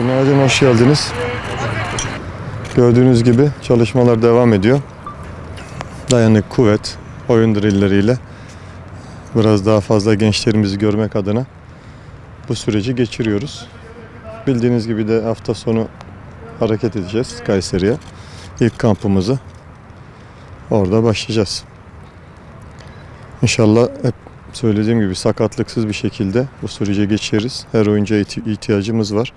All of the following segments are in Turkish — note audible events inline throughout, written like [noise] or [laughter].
Günaydın, hoş geldiniz. Gördüğünüz gibi çalışmalar devam ediyor. Dayanık, kuvvet, oyun drilleriyle biraz daha fazla gençlerimizi görmek adına bu süreci geçiriyoruz. Bildiğiniz gibi de hafta sonu hareket edeceğiz Kayseri'ye. İlk kampımızı orada başlayacağız. İnşallah hep söylediğim gibi sakatlıksız bir şekilde bu sürece geçeriz. Her oyuncuya ihti- ihtiyacımız var.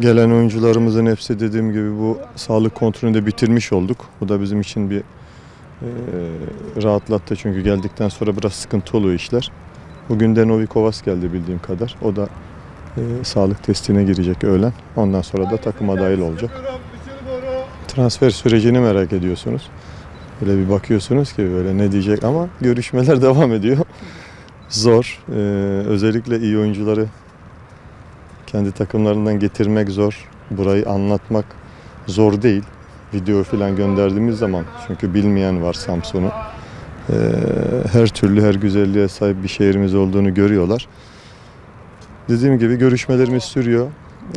Gelen oyuncularımızın hepsi dediğim gibi bu sağlık kontrolünü de bitirmiş olduk. Bu da bizim için bir e, rahatlattı çünkü geldikten sonra biraz sıkıntı oluyor işler. Bugün de Novi Kovas geldi bildiğim kadar. O da e, sağlık testine girecek öğlen. Ondan sonra da takıma dahil olacak. Transfer sürecini merak ediyorsunuz. Böyle bir bakıyorsunuz ki böyle ne diyecek ama görüşmeler [laughs] devam ediyor. Zor. Ee, özellikle iyi oyuncuları kendi takımlarından getirmek zor. Burayı anlatmak zor değil. Video falan gönderdiğimiz zaman çünkü bilmeyen var Samsun'u. Ee, her türlü her güzelliğe sahip bir şehrimiz olduğunu görüyorlar. Dediğim gibi görüşmelerimiz sürüyor.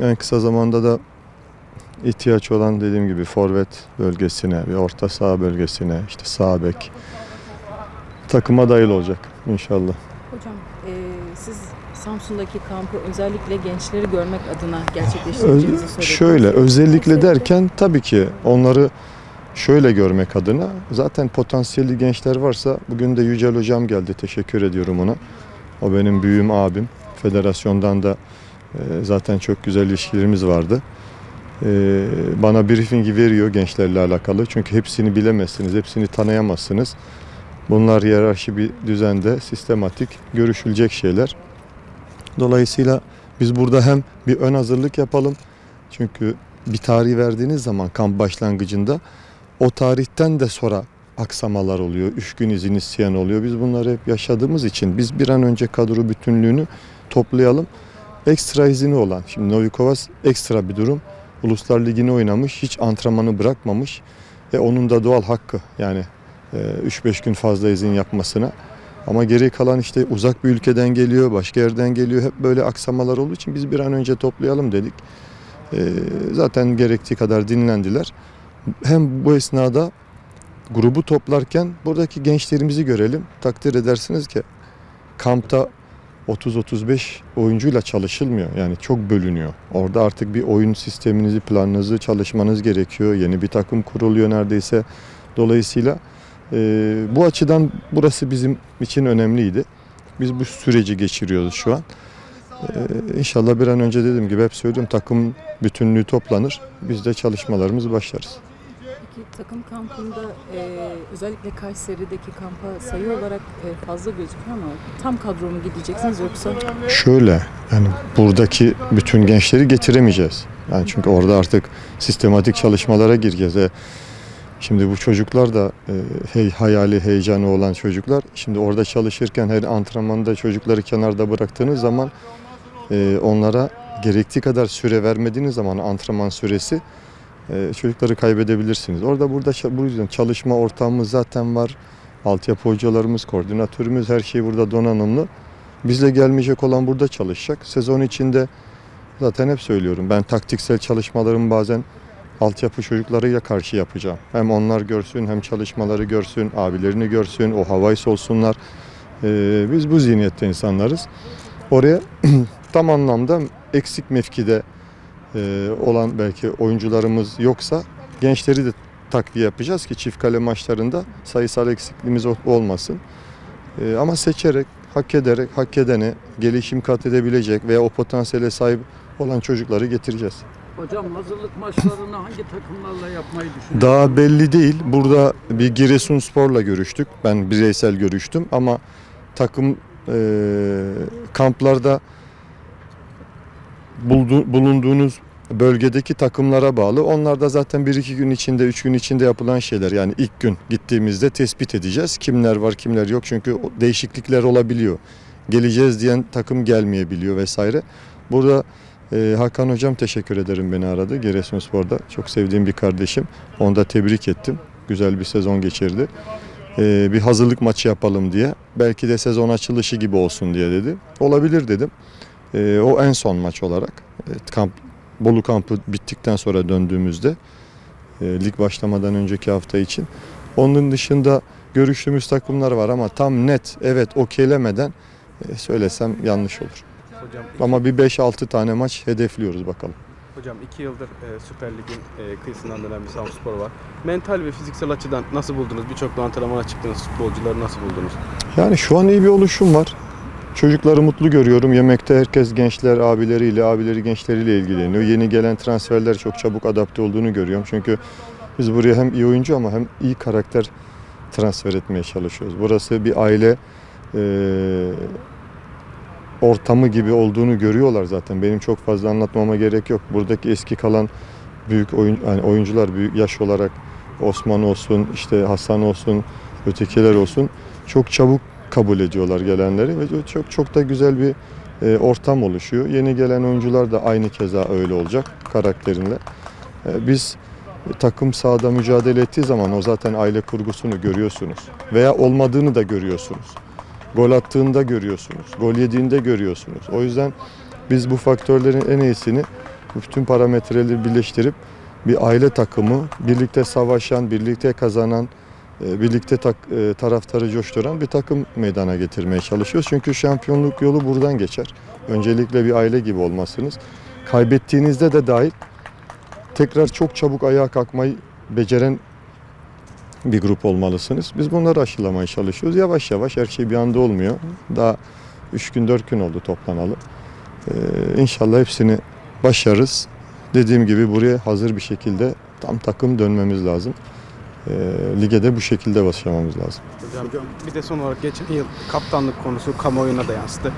En kısa zamanda da ihtiyaç olan dediğim gibi forvet bölgesine, bir orta saha bölgesine, işte sağ bek takıma dahil olacak inşallah. Samsun'daki kampı özellikle gençleri görmek adına gerçekleştireceğinizi söylediniz. şöyle özellikle derken tabii ki onları şöyle görmek adına zaten potansiyelli gençler varsa bugün de Yücel hocam geldi teşekkür ediyorum ona. O benim büyüğüm abim. Federasyondan da e, zaten çok güzel ilişkilerimiz vardı. E, bana briefingi veriyor gençlerle alakalı. Çünkü hepsini bilemezsiniz, hepsini tanıyamazsınız. Bunlar hiyerarşi bir düzende sistematik görüşülecek şeyler. Dolayısıyla biz burada hem bir ön hazırlık yapalım. Çünkü bir tarih verdiğiniz zaman kamp başlangıcında o tarihten de sonra aksamalar oluyor. Üç gün izin isteyen oluyor. Biz bunları hep yaşadığımız için biz bir an önce kadro bütünlüğünü toplayalım. Ekstra izini olan, şimdi Novikovas ekstra bir durum. Uluslar Ligi'ni oynamış, hiç antrenmanı bırakmamış. Ve onun da doğal hakkı yani 3-5 gün fazla izin yapmasına. Ama geri kalan işte uzak bir ülkeden geliyor, başka yerden geliyor. Hep böyle aksamalar olduğu için biz bir an önce toplayalım dedik. Ee, zaten gerektiği kadar dinlendiler. Hem bu esnada grubu toplarken buradaki gençlerimizi görelim. Takdir edersiniz ki kampta 30-35 oyuncuyla çalışılmıyor. Yani çok bölünüyor. Orada artık bir oyun sisteminizi, planınızı çalışmanız gerekiyor. Yeni bir takım kuruluyor neredeyse. Dolayısıyla bu açıdan burası bizim için önemliydi. Biz bu süreci geçiriyoruz şu an. Ee, inşallah bir an önce dediğim gibi hep söylüyorum takım bütünlüğü toplanır. Biz de çalışmalarımız başlarız. Peki takım kampında e, özellikle Kayseri'deki kampa sayı olarak e, fazla gözüküyor ama tam kadro mu gideceksiniz yoksa Şöyle yani buradaki bütün gençleri getiremeyeceğiz. Yani çünkü orada artık sistematik çalışmalara gireceğiz. E, Şimdi bu çocuklar da e, hey, hayali heyecanı olan çocuklar. Şimdi orada çalışırken her antrenmanda çocukları kenarda bıraktığınız zaman e, onlara gerektiği kadar süre vermediğiniz zaman antrenman süresi e, çocukları kaybedebilirsiniz. Orada burada bu yüzden çalışma ortamımız zaten var. Altyapı hocalarımız, koordinatörümüz her şey burada donanımlı. Bizle gelmeyecek olan burada çalışacak. Sezon içinde zaten hep söylüyorum. Ben taktiksel çalışmalarımı bazen altyapı çocuklarıyla karşı yapacağım. Hem onlar görsün hem çalışmaları görsün, abilerini görsün, o havayı solsunlar. Ee, biz bu zihniyette insanlarız. Oraya [clears throat] tam anlamda eksik mevkide e, olan belki oyuncularımız yoksa gençleri de takviye yapacağız ki çift kale maçlarında sayısal eksikliğimiz ol- olmasın. Ee, ama seçerek, hak ederek, hak edene gelişim kat edebilecek veya o potansiyele sahip olan çocukları getireceğiz. Hocam hazırlık maçlarını hangi takımlarla yapmayı düşünüyorsunuz? Daha belli değil. Burada bir Giresunspor'la görüştük. Ben bireysel görüştüm ama takım e, kamplarda buldu, bulunduğunuz bölgedeki takımlara bağlı. Onlar da zaten bir iki gün içinde, üç gün içinde yapılan şeyler. Yani ilk gün gittiğimizde tespit edeceğiz. Kimler var, kimler yok. Çünkü değişiklikler olabiliyor. Geleceğiz diyen takım gelmeyebiliyor vesaire. Burada ee, Hakan Hocam teşekkür ederim beni aradı Giresunspor'da. Çok sevdiğim bir kardeşim. Onu da tebrik ettim. Güzel bir sezon geçirdi. Ee, bir hazırlık maçı yapalım diye. Belki de sezon açılışı gibi olsun diye dedi. Olabilir dedim. Ee, o en son maç olarak. Evet, kamp Bolu kampı bittikten sonra döndüğümüzde e, lig başlamadan önceki hafta için. Onun dışında görüştüğümüz takımlar var ama tam net evet okeylemeden e, söylesem yanlış olur. Hocam, Ama bir 5-6 tane maç hedefliyoruz bakalım. hocam iki yıldır e, Süper Lig'in e, kıyısından dönen bir Samspor var. Mental ve fiziksel açıdan nasıl buldunuz? Birçok antrenmana çıktınız. Futbolcuları nasıl buldunuz? Yani şu an iyi bir oluşum var. Çocukları mutlu görüyorum. Yemekte herkes gençler abileriyle, abileri gençleriyle ilgileniyor. Yeni gelen transferler çok çabuk adapte olduğunu görüyorum. Çünkü biz buraya hem iyi oyuncu ama hem iyi karakter transfer etmeye çalışıyoruz. Burası bir aile eee, ortamı gibi olduğunu görüyorlar zaten. Benim çok fazla anlatmama gerek yok. Buradaki eski kalan büyük oyun, yani oyuncular büyük yaş olarak Osman olsun, işte Hasan olsun, ötekiler olsun çok çabuk kabul ediyorlar gelenleri ve çok çok da güzel bir e, ortam oluşuyor. Yeni gelen oyuncular da aynı keza öyle olacak karakterinle. E, biz takım sahada mücadele ettiği zaman o zaten aile kurgusunu görüyorsunuz veya olmadığını da görüyorsunuz. Gol attığında görüyorsunuz, gol yediğinde görüyorsunuz. O yüzden biz bu faktörlerin en iyisini bütün parametreleri birleştirip bir aile takımı, birlikte savaşan, birlikte kazanan, e, birlikte tak, e, taraftarı coşturan bir takım meydana getirmeye çalışıyoruz. Çünkü şampiyonluk yolu buradan geçer. Öncelikle bir aile gibi olmasınız. Kaybettiğinizde de dahil tekrar çok çabuk ayağa kalkmayı beceren bir grup olmalısınız. Biz bunları aşılamaya çalışıyoruz. Yavaş yavaş her şey bir anda olmuyor. Daha 3 gün 4 gün oldu toplanalı. Ee, inşallah hepsini başarırız. Dediğim gibi buraya hazır bir şekilde tam takım dönmemiz lazım. Ee, lige de bu şekilde başlamamız lazım. Hocam, bir de son olarak geçen yıl kaptanlık konusu kamuoyuna da yansıdı.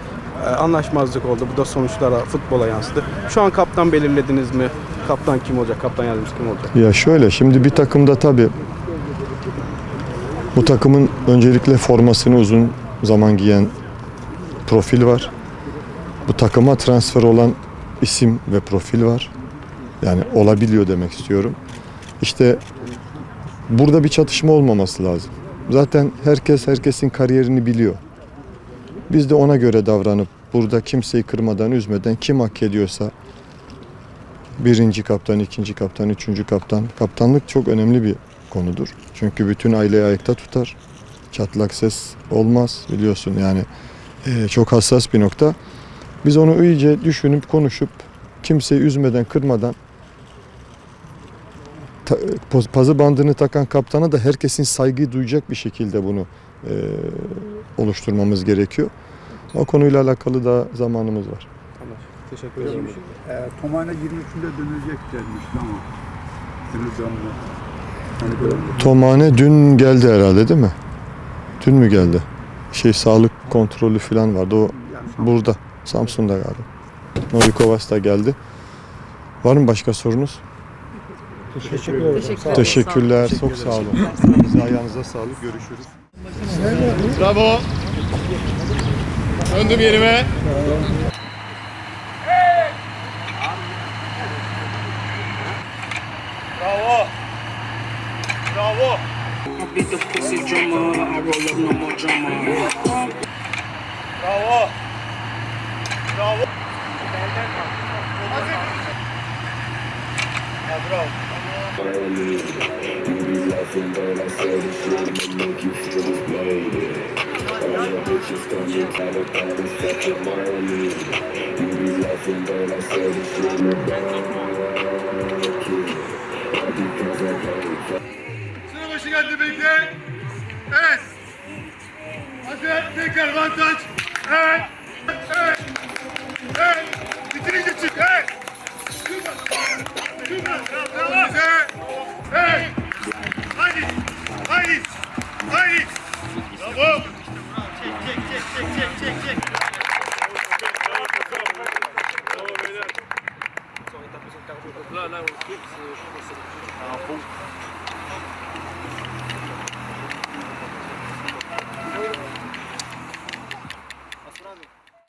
E, anlaşmazlık oldu. Bu da sonuçlara, futbola yansıdı. Şu an kaptan belirlediniz mi? Kaptan kim olacak? Kaptan yardımcısı kim olacak? Ya şöyle şimdi bir takımda tabii bu takımın öncelikle formasını uzun zaman giyen profil var. Bu takıma transfer olan isim ve profil var. Yani olabiliyor demek istiyorum. İşte burada bir çatışma olmaması lazım. Zaten herkes herkesin kariyerini biliyor. Biz de ona göre davranıp burada kimseyi kırmadan, üzmeden kim hak ediyorsa birinci kaptan, ikinci kaptan, üçüncü kaptan. Kaptanlık çok önemli bir konudur. Çünkü bütün aileyi ayakta tutar. Çatlak ses olmaz biliyorsun yani eee, çok hassas bir nokta. Biz onu iyice düşünüp konuşup kimseyi üzmeden, kırmadan ta- pazı bandını takan kaptana da herkesin saygı duyacak bir şekilde bunu eee, oluşturmamız gerekiyor. O konuyla alakalı da zamanımız var. Tamam. Teşekkür ederim. E, Tomane 23'ünde dönecek denmişti ama. Henüz dönmedi. Hani Tomane dün geldi herhalde değil mi? Dün mü geldi? Şey sağlık kontrolü falan vardı. O burada. Samsun'da galiba. Novikovas da geldi. Var mı başka sorunuz? Teşekkürler. Teşekkürler. Çok sağ olun. Size ayağınıza sağlık. Görüşürüz. Bravo. Döndüm yerime. More drama. Bravo. Bravo. Ha, bravo. Sıra başı geldi bekle. Evet. Hadi tekrar avantaj. Evet. Evet. Evet. Bitirince çık. Evet. Şuradan. Şuradan. Bravo. Evet. Evet. Haydi. Haydi. Haydi. Bravo. Çek çek çek çek çek çek çek.